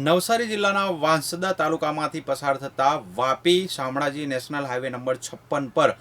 નવસારી જિલ્લાના વાંસદા તાલુકામાંથી પસાર થતા Vapi Shamlaji national highway number છપ્પન પર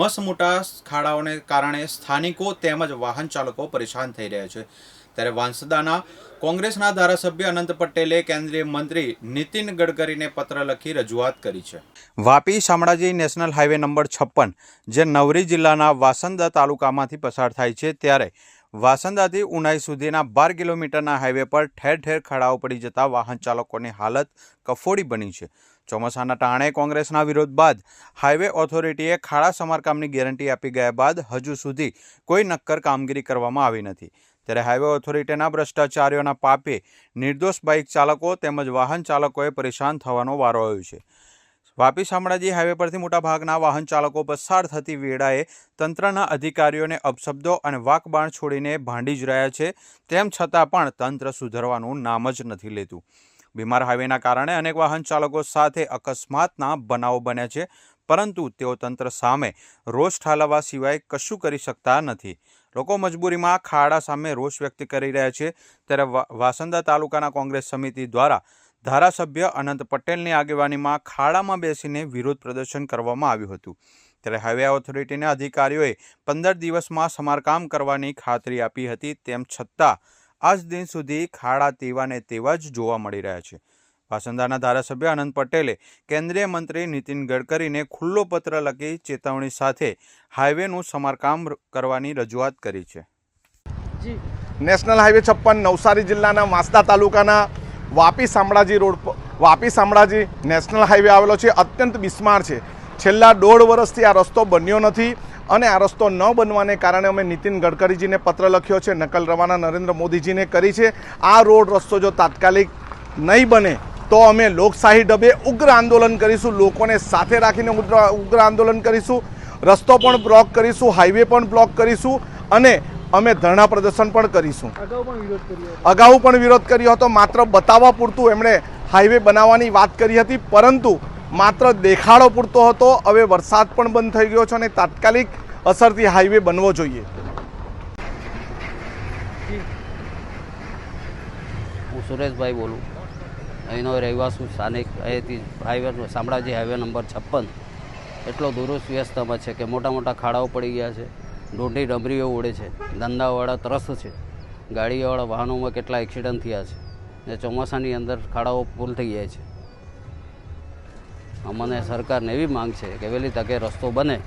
મસમોટા ખાડાઓને કારણે સ્થાનિકો તેમજ વાહન ચાલકો પરેશાન થઈ રહ્યા છે. ત્યારે વાંસદાના કોંગ્રેસના ધારાસભ્ય અનંત પટેલે કેન્દ્રીય મંત્રી નીતિન ગડકરીને પત્ર લખી રજૂઆત કરી છે. Vapi Shamlaji national highway number છપ્પન, જે નવરી જિલ્લાના વાસંદા તાલુકામાંથી પસાર થાય છે, ત્યારે વાસંદાથી ઉનાઈ સુધીના બાર કિલોમીટરના હાઈવે પર ઠેર ઠેર ખડાઓ પડી જતા વાહન ચાલકોની હાલત કફોડી બની છે. ચોમાસાના ટાણે કોંગ્રેસના વિરોધ બાદ હાઈવે ઓથોરિટીએ ખાડા સમારકામની ગેરંટી આપી ગયા બાદ હજુ સુધી કોઈ નક્કર કામગીરી કરવામાં આવી નથી. ત્યારે હાઈવે ઓથોરિટીના ભ્રષ્ટાચારીઓના પાપે નિર્દોષ બાઇક ચાલકો તેમજ વાહન ચાલકોએ પરેશાન થવાનો વારો આવ્યો છે. વાપી શામળાજી હાઈવે પરથી મોટાભાગના વાહન ચાલકો પસાર થતી વેળાએ તંત્રના અધિકારીઓને અપશબ્દો અને વાકબાણ છોડીને ભાંડી જ રહ્યા છે. તેમ છતાં પણ તંત્ર સુધરવાનું નામ જ નથી લેતું. બીમાર હાઈવેના કારણે અનેક વાહન ચાલકો સાથે અકસ્માતના બનાવો બન્યા છે, પરંતુ તેઓ તંત્ર સામે રોષ ઠાલવવા સિવાય કશું કરી શકતા નથી. લોકો મજબૂરીમાં ખાડા સામે રોષ વ્યક્ત કરી રહ્યા છે. ત્યારે વાસંદા તાલુકાના કોંગ્રેસ સમિતિ દ્વારા ધારાસભ્ય અનંત પટેલની આગેવાનીમાં ખાડામાં બેસીને વિરોધ પ્રદર્શન કરવામાં આવ્યું હતું. ત્યારે હાઈવે ઓથોરિટીના અધિકારીઓએ પંદર દિવસમાં સમારકામ કરવાની ખાતરી આપી હતી, તેમ છતાં આજ દિન સુધી ખાડા તેવા ને તેવા જ જોવા મળી રહ્યા છે. વાસંદાના ધારાસભ્ય અનંત પટેલે કેન્દ્રીય મંત્રી નીતિન ગડકરીને ખુલ્લો પત્ર લખી ચેતવણી સાથે હાઈવેનું સમારકામ કરવાની રજૂઆત કરી છે. નેશનલ હાઈવે છપ્પન નવસારી જિલ્લાના વાંસદા તાલુકાના વાપી શામળાજી રોડ પર વાપી શામળાજી નેશનલ હાઈવે આવેલો છે, અત્યંત બિસ્માર છે. છેલ્લા દોઢ વર્ષથી આ રસ્તો બન્યો નથી અને આ રસ્તો ન બનવાને કારણે અમે નીતિન ગડકરીજીને પત્ર લખ્યો છે, નકલ રવાના નરેન્દ્ર મોદીજીને કરી છે. આ રોડ રસ્તો જો તાત્કાલિક નહીં બને તો અમે લોકશાહી ડબે ઉગ્ર આંદોલન કરીશું, લોકોને સાથે રાખીને ઉગ્ર ઉગ્ર આંદોલન કરીશું. રસ્તો પણ બ્લોક કરીશું, હાઈવે પણ બ્લોક કરીશું અને અમે ધરણા પ્રદર્શન પણ કરીશું. અગાઉ પણ વિરોધ કર્યો હતો. માત્ર બતાવવા પૂરતું એમણે હાઈવે બનાવવાની વાત કરી હતી પરંતુ માત્ર દેખાડો પૂરતો હતો. હવે વરસાદ પણ બંધ થઈ ગયો છે અને તાત્કાલિક અસરથી હાઈવે બનવો જોઈએ. હું સુરેશભાઈ બોલું. અહીંનો રહેવાસી સ્થાનિક અહીંથી હાઈવે શામળાજી હાઈવે નંબર છપ્પન. એટલો દુરુસ્ત વ્યસ્તમાં છે કે મોટા મોટા ખાડાઓ પડી ગયા છે. ઢૂંઢી ડમરીઓ ઉડે છે. ધંધાવાળા ત્રસ્ત છે. ગાડીવાળા વાહનોમાં કેટલા એક્સિડન્ટ થયા છે. ને ચોમાસાની અંદર ખાડાઓ ફૂલ થઈ જાય છે. અમને સરકારને એવી માંગ છે કે વહેલી તકે રસ્તો બને.